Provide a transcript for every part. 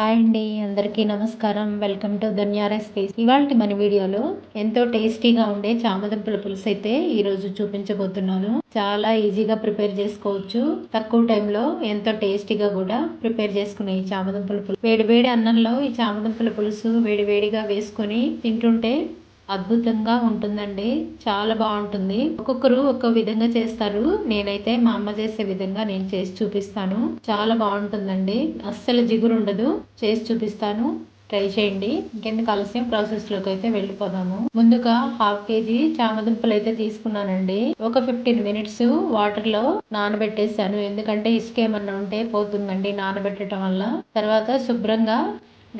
Hi అండి అందరికీ నమస్కారం. వెల్కమ్ టు ధన్యా రెసిపీస్ ఇవాళ మన వీడియోలో ఎంతో టేస్టీగా ఉండే చామదుంపల పులుసు అయితే ఈరోజు చూపించబోతున్నాను. చాలా ఈజీగా ప్రిపేర్ చేసుకోవచ్చు. తక్కువ టైంలో ఎంతో టేస్టీగా కూడా ప్రిపేర్ చేసుకునే ఈ చామదుంపల పులుసు. వేడి వేడి అన్నంలో ఈ చామదుంపల పులుసు వేడి వేడిగా వేసుకొని తింటుంటే అద్భుతంగా ఉంటుందండి. చాలా బాగుంటుంది. ఒక్కొక్కరు ఒక్కో విధంగా చేస్తారు. నేనైతే మా అమ్మ చేసే విధంగా నేను చేసి చూపిస్తాను. చాలా బాగుంటుందండి. అస్సలు జిగురు ఉండదు. చేసి చూపిస్తాను. ట్రై చేయండి. ఇంకెందుకు ఆలస్యం? ప్రాసెస్లోకి అయితే వెళ్ళిపోదాము. ముందుగా హాఫ్ కేజీ చామదుంపలు అయితే తీసుకున్నానండి. ఒక ఫిఫ్టీన్ మినిట్స్ వాటర్లో నానబెట్టేసాను ఎందుకంటే ఇసుక ఏమన్నా ఉంటే పోతుందండి నానబెట్టడం వల్ల. తర్వాత శుభ్రంగా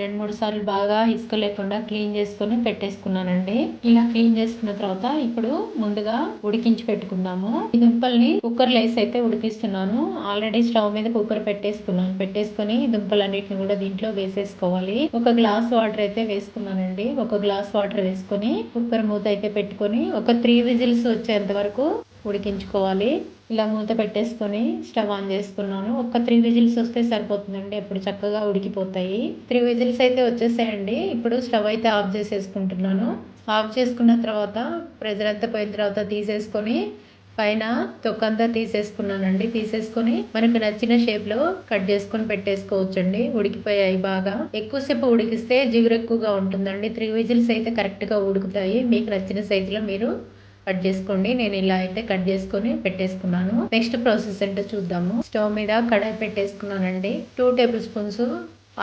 రెండు మూడు సార్లు బాగా ఇసుక లేకుండా క్లీన్ చేసుకొని పెట్టేసుకున్నానండి. ఇలా క్లీన్ చేసుకున్న తర్వాత ఇప్పుడు ముందుగా ఉడికించి పెట్టుకుందాము. ఈ దుంపల్ని కుక్కర్ లేసి అయితే ఉడికిస్తున్నాను. ఆల్రెడీ స్టవ్ మీద కుక్కర్ పెట్టేసుకున్నాను. పెట్టేసుకొని దుంపలన్నిటిని కూడా దీంట్లో వేసేసుకోవాలి. ఒక గ్లాస్ వాటర్ అయితే వేసుకున్నానండి. ఒక గ్లాస్ వాటర్ వేసుకొని కుక్కర్ మూత అయితే పెట్టుకొని ఒక త్రీ విజిల్స్ వచ్చేంత వరకు ఉడికించుకోవాలి. ఇలా మూత పెట్టేసుకొని స్టవ్ ఆన్ చేసుకున్నాను ఒక త్రీ విజిల్స్ వస్తే సరిపోతుందండి. అప్పుడు చక్కగా ఉడికిపోతాయి. త్రీ విజిల్స్ అయితే వచ్చేసాయండి. ఇప్పుడు స్టవ్ అయితే ఆఫ్ చేసేసుకుంటున్నాను. ఆఫ్ చేసుకున్న తర్వాత ప్రెజర్ అంతా పోయిన తర్వాత తీసేసుకొని పైన తొక్కంతా తీసేసుకున్నానండి. తీసేసుకొని మనకు నచ్చిన షేప్లో కట్ చేసుకొని పెట్టేసుకోవచ్చండి. ఉడికిపోయాయి బాగా. ఎక్కువసేపు ఉడికిస్తే జిగురు ఎక్కువగా ఉంటుందండి. త్రీ విజిల్స్ అయితే కరెక్ట్గా ఉడుకుతాయి. మీకు నచ్చిన సైజులో మీరు కట్ చేసుకోండి. నేను ఇలా అయితే కట్ చేసుకొని పెట్టేసుకున్నాను. నెక్స్ట్ ప్రాసెస్ ఏంటో చూద్దాము. స్టవ్ మీద కడాయి పెట్టేసుకున్నానండి. టూ టేబుల్ స్పూన్స్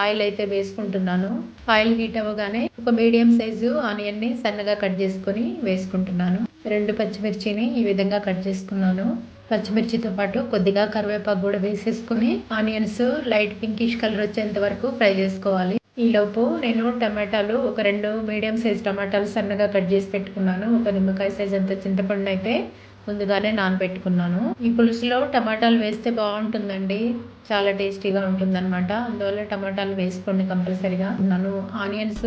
ఆయిల్ అయితే వేసుకుంటున్నాను. ఆయిల్ హీట్ అవ్వగానే ఒక మీడియం సైజు ఆనియన్ని సన్నగా కట్ చేసుకొని వేసుకుంటున్నాను. రెండు పచ్చిమిర్చిని ఈ విధంగా కట్ చేసుకున్నాను. పచ్చిమిర్చితో పాటు కొద్దిగా కరివేపాకు కూడా వేసేసుకుని ఆనియన్స్ లైట్ పింకిష్ కలర్ వచ్చేంత వరకు ఫ్రై చేసుకోవాలి. ఈలోపు నేను టమాటాలు ఒక రెండు మీడియం సైజ్ టమాటాలు సన్నగా కట్ చేసి పెట్టుకున్నాను. ఒక నిమ్మకాయ సైజ్ అంత చింతపండు అయితే ముందుగానే నానబెట్టుకున్నాను. ఈ పులుసులో టమాటాలు వేస్తే బాగుంటుందండి. చాలా టేస్టీగా ఉంటుందన్నమాట. అందువల్ల టమాటాలు వేసుకోండి కంపల్సరీగా ఉన్నాను. ఆనియన్స్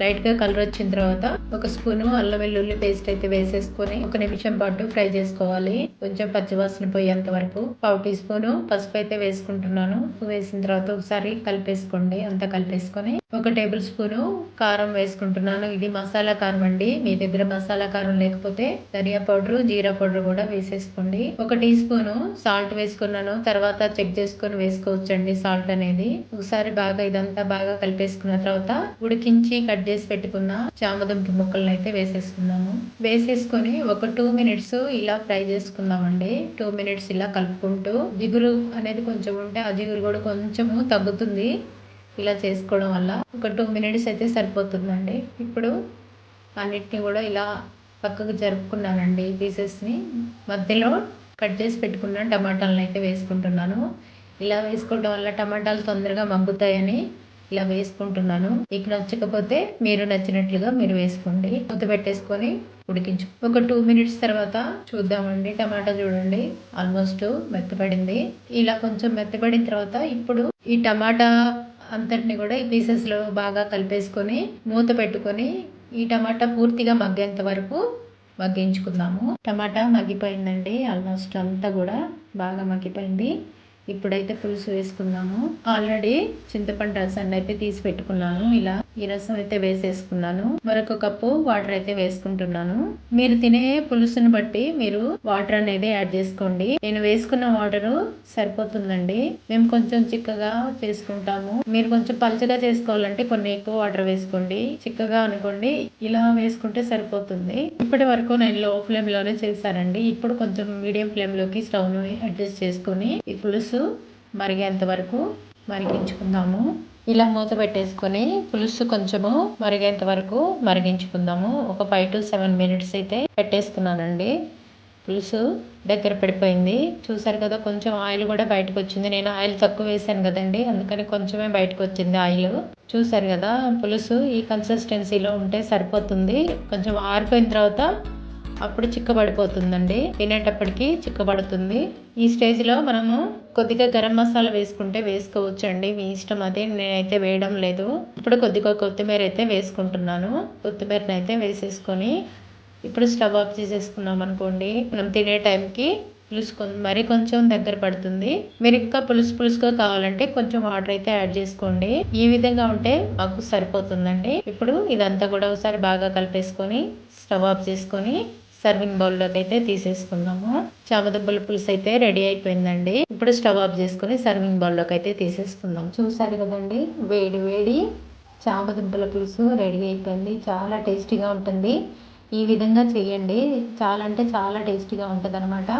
లైట్గా కలర్ వచ్చిన తర్వాత ఒక స్పూను అల్లం వెల్లుల్లి పేస్ట్ అయితే వేసేసుకొని ఒక నిమిషం పాటు ఫ్రై చేసుకోవాలి. కొంచెం పచ్చివాసన పోయేంత వరకు పావు టీ స్పూను పసుపు అయితే వేసుకుంటున్నాను. వేసిన తర్వాత ఒకసారి కలిపేసుకోండి. అంతా కలిపేసుకొని ఒక టేబుల్ స్పూను కారం వేసుకుంటున్నాను. ఇది మసాలా కారం అండి. మీ దగ్గర మసాలా కారం లేకపోతే ధనియా పౌడర్ జీరా పౌడర్ కూడా వేసేసుకోండి. ఒక టీ స్పూను సాల్ట్ వేసుకున్నాను. తర్వాత చెక్ చేసుకొని వేసుకోవచ్చండి సాల్ట్ అనేది. ఒకసారి బాగా ఇదంతా బాగా కలిపేసుకున్న తర్వాత ఉడికించి కట్ చేసి పెట్టుకున్న చామదుంప ముక్కలను అయితే వేసేసుకుందాము. వేసేసుకొని ఒక టూ మినిట్స్ ఇలా ఫ్రై చేసుకుందామండి. టూ మినిట్స్ ఇలా కలుపుకుంటూ జిగురు అనేది కొంచెం ఉంటే ఆ జిగురు కూడా కొంచెము తగ్గుతుంది. ఇలా చేసుకోవడం వల్ల ఒక టూ మినిట్స్ అయితే సరిపోతుందండి. ఇప్పుడు అన్నిటిని కూడా ఇలా పక్కకు జరుపుకున్నానండి పీసెస్ని మధ్యలో కట్ చేసి పెట్టుకున్న టమాటాలను అయితే వేసుకుంటున్నాను. ఇలా వేసుకోవడం వల్ల టమాటాలు తొందరగా మగ్గుతాయని ఇలా వేసుకుంటున్నాను. మీకు నచ్చకపోతే మీరు నచ్చినట్లుగా మీరు వేసుకోండి. మూత పెట్టేసుకొని ఉడికించు. ఒక టూ మినిట్స్ తర్వాత చూద్దామండి. టమాటా చూడండి. ఆల్మోస్ట్ మెత్తపడింది. ఇలా కొంచెం మెత్తపడిన తర్వాత ఇప్పుడు ఈ టమాటా అంతటిని కూడా ఈ పీసెస్లో బాగా కలిపేసుకొని మూత పెట్టుకొని ఈ టమాటా పూర్తిగా మగ్గేంత వరకు మగ్గించుకుందాము. టమాటా మగ్గిపోయిందండి. ఆల్మోస్ట్ అంతా కూడా బాగా మగ్గిపోయింది. ఇప్పుడైతే పులుసు వేసుకుందాము ఆల్రెడీ చింతపండు రసాన్ని అయితే తీసి పెట్టుకున్నాను. ఇలా ఈ రసం అయితే వేసేసుకున్నాను. మరొక కప్పు వాటర్ అయితే వేసుకుంటున్నాను. మీరు తినే పులుసుని బట్టి మీరు వాటర్ అనేది యాడ్ చేసుకోండి. నేను వేసుకున్న వాటర్ సరిపోతుందండి. మేము కొంచెం చిక్కగా చేసుకుంటాము. మీరు కొంచెం పలుచగా చేసుకోవాలంటే కొన్ని ఎక్కువ వాటర్ వేసుకోండి. చిక్కగా అనుకోండి ఇలా వేసుకుంటే సరిపోతుంది. ఇప్పటి వరకు నేను లో ఫ్లేమ్లోనే చేశానండి. ఇప్పుడు కొంచెం మీడియం ఫ్లేమ్లోకి స్టవ్ను అడ్జస్ట్ చేసుకుని ఈ పులుసు మరిగేంత వరకు మరిగించుకుందాము. ఇలా మూత పెట్టేసుకొని పులుసు కొంచెము మరిగేంత వరకు మరిగించుకుందాము. ఒక ఫైవ్ టు సెవెన్ మినిట్స్ అయితే పెట్టేసుకున్నానండి. పులుసు దగ్గర పడిపోయింది. చూసారు కదా కొంచెం ఆయిల్ కూడా బయటకు వచ్చింది. నేను ఆయిల్ తక్కువ వేసాను కదండి అందుకని కొంచెమే బయటకు వచ్చింది ఆయిల్. చూసారు కదా పులుసు ఈ కన్సిస్టెన్సీలో ఉంటే సరిపోతుంది. కొంచెం ఆరిపోయిన తర్వాత అప్పుడు చిక్కబడిపోతుందండి. తినేటప్పటికి చిక్కబడుతుంది. ఈ స్టేజ్లో మనము కొద్దిగా గరం మసాలా వేసుకుంటే వేసుకోవచ్చు అండి మీ ఇష్టం అది. నేనైతే వేయడం లేదు. ఇప్పుడు కొద్దిగా కొత్తిమీర అయితే వేసుకుంటున్నాను. కొత్తిమీరని అయితే వేసేసుకొని ఇప్పుడు స్టవ్ ఆఫ్ చేసేసుకున్నాం అనుకోండి. మనం తినే టైంకి పులుసు మరి కొంచెం దగ్గర పడుతుంది. మీరు ఇంకా పులుసు పులుసుగా కావాలంటే కొంచెం వాటర్ అయితే యాడ్ చేసుకోండి. ఈ విధంగా ఉంటే మాకు సరిపోతుందండి. ఇప్పుడు ఇదంతా కూడా ఒకసారి బాగా కలిపేసుకొని స్టవ్ ఆఫ్ చేసుకొని సర్వింగ్ బౌల్లోకి అయితే తీసేసుకుందాము. చామదుంపల పులుసు అయితే రెడీ అయిపోయిందండి. ఇప్పుడు స్టవ్ ఆఫ్ చేసుకుని సర్వింగ్ బౌల్లోకి అయితే తీసేసుకుందాం. చూసారు కదండి? వేడి వేడి చామదుంపల పులుసు రెడీ అయిపోయింది. చాలా టేస్టీగా ఉంటుంది. ఈ విధంగా చేయండి. చాలా అంటే చాలా టేస్టీగా ఉంటుంది అనమాట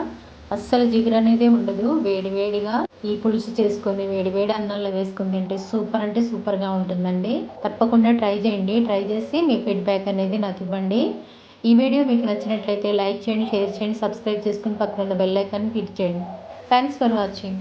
అస్సలు జిగురు అనేది ఉండదు. వేడి వేడిగా ఈ పులుసు చేసుకొని వేడి వేడి అన్నంలో వేసుకుని తింటే సూపర్ అంటే సూపర్గా ఉంటుందండి. తప్పకుండా ట్రై చేయండి. ట్రై చేసి మీ ఫీడ్బ్యాక్ అనేది నాకు ఇవ్వండి. ఈ వీడియో మీకు నచ్చినట్లయితే లైక్ చేయండి షేర్ చేయండి సబ్స్క్రైబ్ చేసుకుని పక్కన బెల్ ఐకాన్ క్లిక్ చేయండి. Thanks for watching